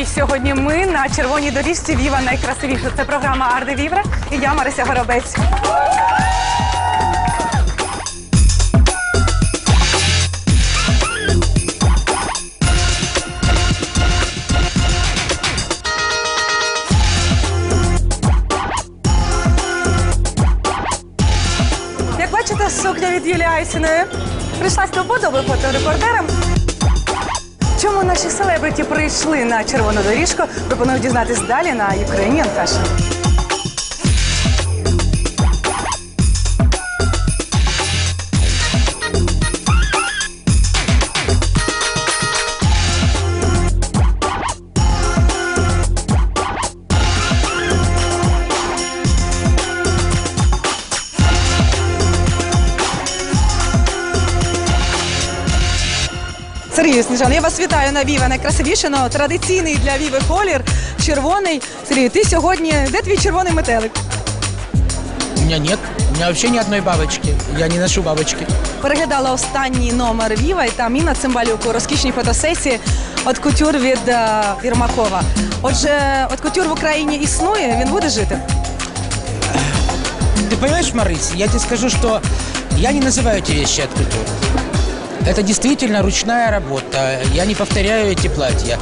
наймодніших сьогодні. Ми на червоній доріжці Віва найкрасивіше. Це програма Арди Вівра і я Марися Горобець. Як бачите, сукня від Юлії Айсіної прийшлась до подоби фоторепортерам. Чому наші селебриті прийшли на червону доріжку? Пропоную дізнатись далі на Ukrainian Fashion. Сергію Сніжан, я вас вітаю на Віва. Найкрасивіше, но традиційний для Віви колір, червоний. Сергій, ти сьогодні, де твій червоний метелик? У меня нет. У меня вообще ни одной бабочки. Я не ношу бабочки. Переглядала останній номер Віва, і там Інна Цимбалюк у розкішній фотосесії от кутюр від е, Єрмакова. Отже, от кутюр в Україні існує, він буде жити. Ты понимаешь, Марысь, я тебе скажу, что я не называю эти вещи от культуры. Это действительно ручная работа. Я не повторяю эти платья.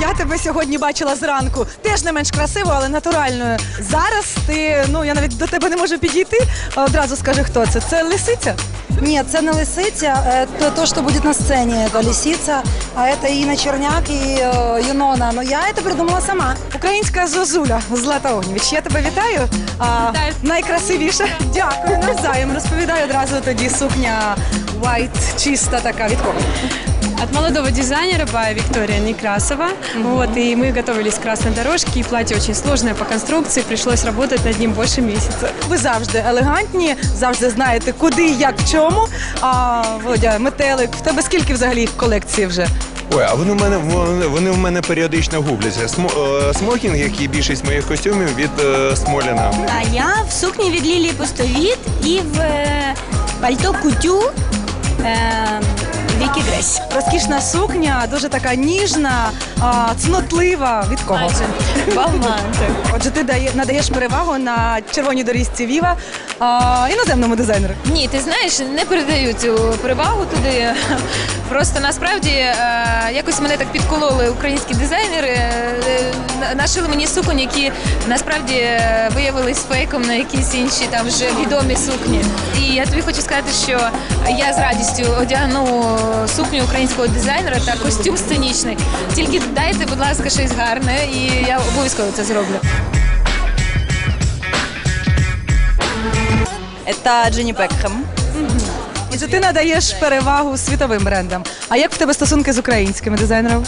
Я тебе сьогодні бачила зранку, теж не менш красиво, але натуральною. Зараз ти, ну я навіть до тебе не можу підійти. Одразу скажи, хто це. Це лисиця? Нет, це не лисиця, это то, что будет на сцене, это лисица, а это Инна Черняк и э, Юнона. Но я это придумала сама. Українська зозуля Злата Огнєвіч. Я тебе вітаю. А, найкрасивіша. Дякую, навзаєм. Розповідаю одразу тоді сукня white, чиста така від кого. От молодого дизайнера by Виктория Некрасова. Вот, и мы готовились к красной дорожке, и платье очень сложное по конструкции, пришлось работать над ним больше месяца. Ви завжди елегантні, завжди знаєте, куди, як, в чому. А Володя, метелик, в тебе скільки взагалі їх в колекції вже? Ой, а вони в мене вони, вони в мене періодично губляться. Смо, е, смокінг, як і більшість моїх костюмів від е, Смоляна. А я в сукні від Лілії Пустовіт і в е, пальто кутю е, Вікі Гресь. Розкішна сукня, дуже така ніжна, а, цнотлива. Від кого? Балманти. Отже, ти дає, надаєш перевагу на червоній доріжці Віва а, іноземному дизайнеру. Ні, ти знаєш, не передаю цю перевагу туди. Просто насправді е, якось мене так підкололи українські дизайнери, е, нашили мені суконь, які насправді е, виявились фейком на якісь інші там вже відомі сукні. І я тобі хочу сказати, що я з радістю одягну сукню українського дизайнера та костюм сценічний. Тільки дайте, будь ласка, щось гарне, і я обов'язково це зроблю. Це Дженні Бекхем. Отже, ти надаєш перевагу світовим брендам. А як в тебе стосунки з українськими дизайнерами?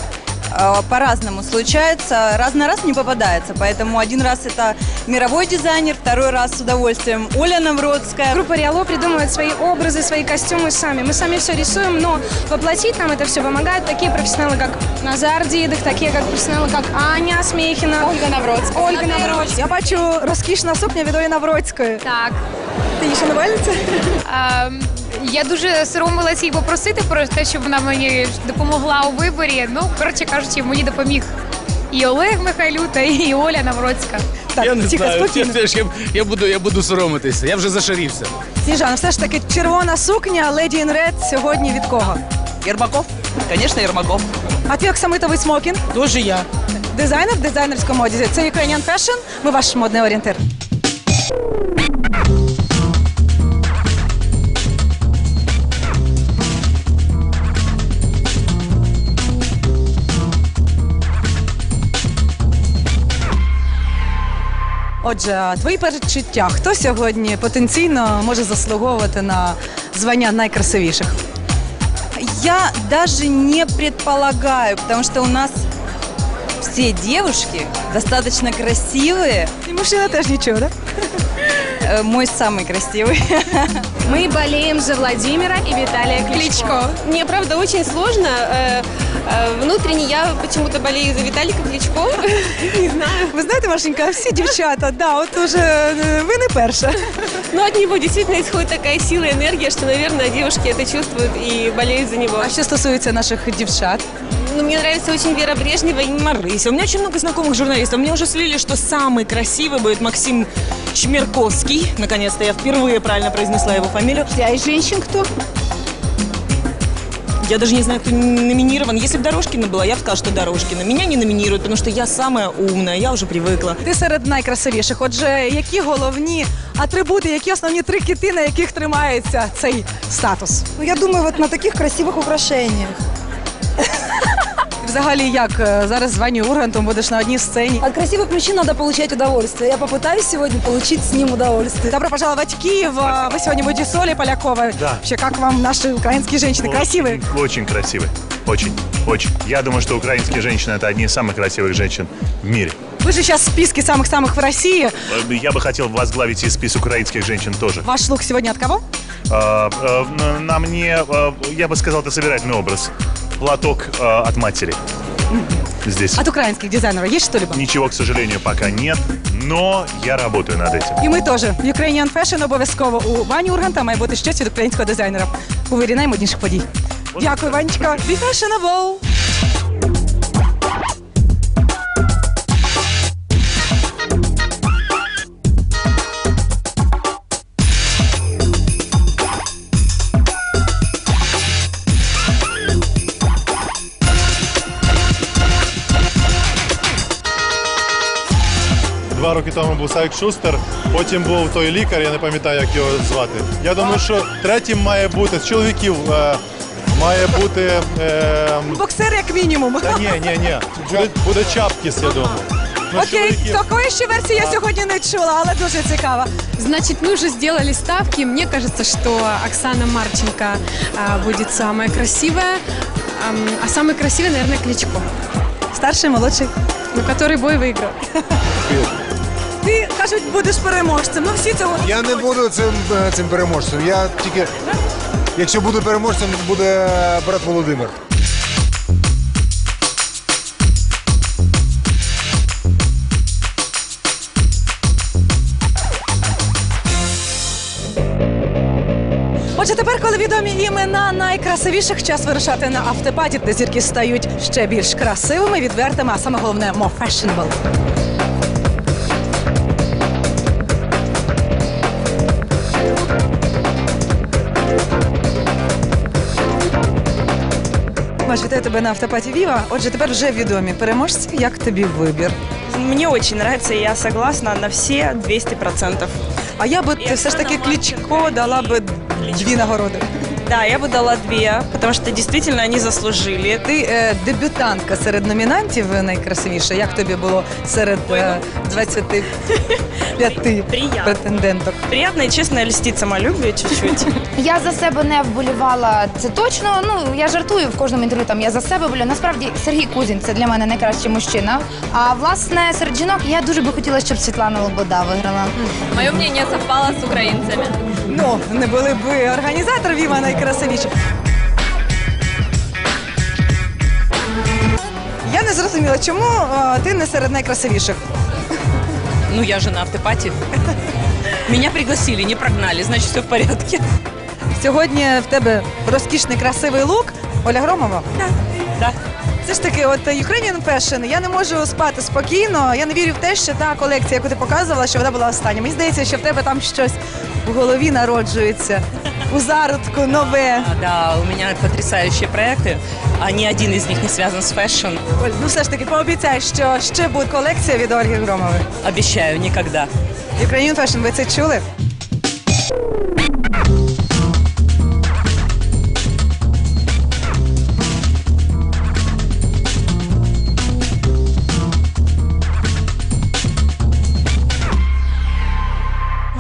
Э, По-разному случается, раз на раз не попадается, поэтому один раз это мировой дизайнер, второй раз с удовольствием Оля Навродская. Группа Риало придумывает свои образы, свои костюмы сами. Мы сами все рисуем, но воплотить нам это все помогают такие профессионалы, как Назар Дидых, такие как профессионалы, как Аня Смехина, Ольга Навродская. Ольга Навродская. Я бачу розкішна сукня від Олі Навроцької. Так. Ти її шанувальниця? А, Я дуже соромилась її попросити про те, щоб вона мені допомогла у виборі. Ну, коротше кажучи, мені допоміг і Олег Михайлюта, і Оля Навроцька. Так, я не тихо, знаю. Я, спокійно. теж, я, я, буду, я буду соромитися. Я вже зашарівся. Сніжана, все ж таки червона сукня Lady in Red сьогодні від кого? Ермаков? Конечно, Ермаков. А твій оксамитовий смокінг? Тоже я. Дизайнер в дизайнерському одязі. Це Ukrainian Fashion. Ми ваш модний орієнтир. Отже, твої передчуття, хто сьогодні потенційно може заслуговувати на звання найкрасивіших? Я даже не предполагаю, потому что у нас все девушки достаточно красивые. І мужчина теж нічого, так? э, мой самый красивый. Мы болеем за Владимира и Виталия Кличко. Мне, правда, очень сложно. Э, э, Внутренне я почему-то болею за Виталика Кличко. Не знаю. Ви знаєте, Машенька, всі дівчата, да, от уже е, ви не перша. Но от него действительно исходит такая сила и энергия, что, наверное, девушки это чувствуют и болеют за него. А що стосується наших дівчат? Ну, мне нравится очень Вера Брежнева и Марыся. У меня очень много знакомых журналистов. Мне уже слили, что самый красивый будет Максим Чмерковский. Наконец-то я впервые правильно произнесла его фамилию. А из женщин кто? Я даже не знаю, кто номинирован. Если бы Дорожкина была, я бы сказала, что Дорожкина. Меня не номинируют, потому что я самая умная, я уже привыкла. Ти серед найкрасивіших. Отже, які головні атрибути, які основні три кити, на яких тримається цей статус? Ну, я думаю, вот на таких красивых украшениях. Взагалі, як е, зараз з Ваню Ургантом будеш на одній сцені? От красивых мужчин надо получать удовольствие. Я попытаюсь сегодня получить с ним удовольствие. Добро пожаловать в Киев. А, Вы сегодня будете с Олей Поляковой. Да. Вообще, как вам наши украинские женщины? Красивые? Очень красивый. Очень, очень. Я думаю, что украинские женщины это одни из самых красивых женщин в мире. Вы же сейчас в списке самых-самых в России. Э, Я бы хотел возглавить и список украинских женщин тоже. Ваш лук сегодня от кого? А, э, на- На мне, э, я бы сказал, это собирательный образ. Платок э, от матери. Здесь. От украинских дизайнеров есть что-либо? Ничего, к сожалению, пока нет, но я работаю над этим. І ми теж. Ukrainian Fashion обов'язково у Вані Урганта має бути щось від українського дизайнера у вирі наймодніших подій. Дякую, Ванечка. Be fashionable! роки тому був Сайк Шустер, потім був той лікар, я не пам'ятаю, як його звати. Я думаю, що третім має бути з чоловіків. е, має бути. Е, Боксер як мінімум. та ні, ні, ні. Буде, буде Чапкіс, я думаю. Ну, з Окей, чоловіків- такої ще версії я сьогодні не чула, але дуже цікава. Значит, мы уже сделали ставки. Мне кажется, что Оксана Марченко а, будет самая красивая. Ам, А самый красивый, наверное, Кличко, Старший, молодший. ну, который бой выиграл. Кажуть, будеш переможцем. Ну всі цього. Я не буду цим, е, цим переможцем. Я тільки, якщо буду переможцем, буде брат Володимир. Отже, тепер, коли відомі імена найкрасивіших, час вирушати на автопаті, де зірки стають ще більш красивими, відвертими, а саме головне more fashionable. Маш, вітаю тебе на автопаті Віва. Отже, тепер вже відомі переможці. Як тобі вибір? Мне очень нравится, и я согласна на все 200%. А я би все ж таки Кличко дала би дві нагороди. Да, я бы дала две, потому что действительно они заслужили. Ти е, дебютантка серед номінантів найкрасивіша. Як тобі було серед е, 25 Приятно. претенденток? Приятно и честно льстит самолюбие чуть-чуть. Я за себе не вболівала. Це точно. Ну я жартую в кожному інтерв'ю. Там я за себе болю. Насправді Сергій Кузін це для мене найкращий мужчина. А власне серед жінок я дуже би хотіла, щоб Світлана Лобода виграла. Мое мнение совпало с украинцами. Ну, не були б організатор Віва найкрасивіші. Я не зрозуміла, чому е, ти не серед найкрасивіших. Ну, я же на автопате. Меня пригласили, не прогнали, значит, все в порядке. Сьогодні в тебе розкішний красивий лук. Оля Громова. Да. Це ж таки, от Ukrainian Fashion, я не можу спати спокійно. Я не вірю в те, що та колекція, яку ти показувала, що вона була остання. Мені здається, що в тебе там щось в голові народжується. У зародку нове. А, Да, у меня потрясающие проекты, а ни один из них не связан с фэшн. Оль, ну все ж таки пообіцяй, що ще буде колекція від Ольги Громової. Обещаю, никогда. Ukrainian Fashion, ви це чули?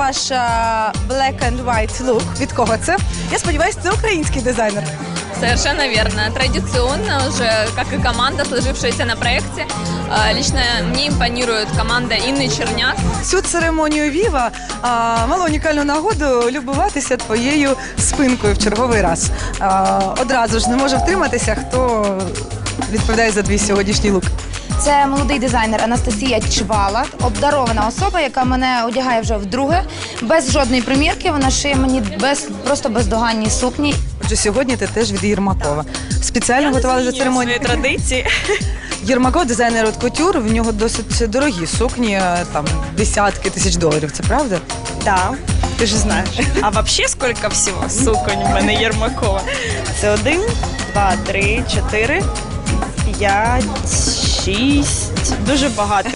Ваш а, black and white look. Від кого це? Я сподіваюся, це український дизайнер. Совершенно верно. Традиционно уже, как и команда, сложившаяся на проекте. Э, Лично мне импонирует команда Инны Черняк. Цю церемонію Віва а, мала унікальну нагоду любуватися твоєю спинкою в черговий раз. А, одразу ж не можу втриматися, хто відповідає за твій сьогоднішній лук. Це молодий дизайнер Анастасія Чвала, обдарована особа, яка мене одягає вже вдруге, без жодної примірки. Вона шиє мені без просто бездоганні сукні. Отже, сьогодні ти теж від Єрмакова. Спеціально готували за церемонію. Традиції. Єрмаков дизайнер от кутюр, в нього досить дорогі сукні, е, там десятки тисяч доларів. Це правда? Да. Ти ж знаєш. А вообще сколько всього суконь в мене Єрмакова? Це один, два, три, чотири, п'ять, шість. Дуже багато.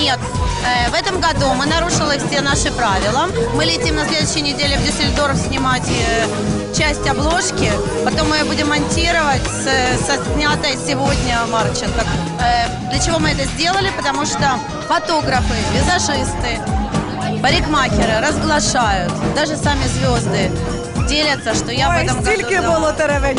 Нет. Э, В этом году мы нарушили все наши правила. Мы летим на следующей неделе в Дюссельдорф снимать э, часть обложки. Потом мы ее будем монтировать с, со снятой сегодня Марченко. Э, Для чего мы это сделали? Потому что фотографы, визажисты, парикмахеры разглашают. Даже сами звезды делятся, что я в Ой, этом году... стільки да. було теревень.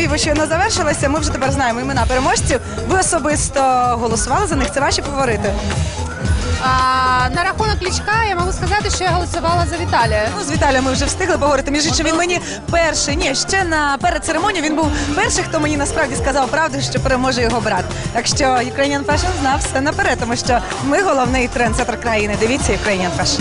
Віви щойно завершилася. Ми вже тепер знаємо імена переможців. Ви особисто голосували за них. Це ваші фаворити. А, на рахунок Кличка я можу сказати, що я голосувала за Віталія. Ну, з Віталієм ми вже встигли поговорити. Між іншим, він мені перший, ні, ще на перед церемонією він був перший, хто мені насправді сказав правду, що переможе його брат. Так що Ukrainian Fashion знав все наперед, тому що ми головний трендсеттер країни. Дивіться Ukrainian Fashion.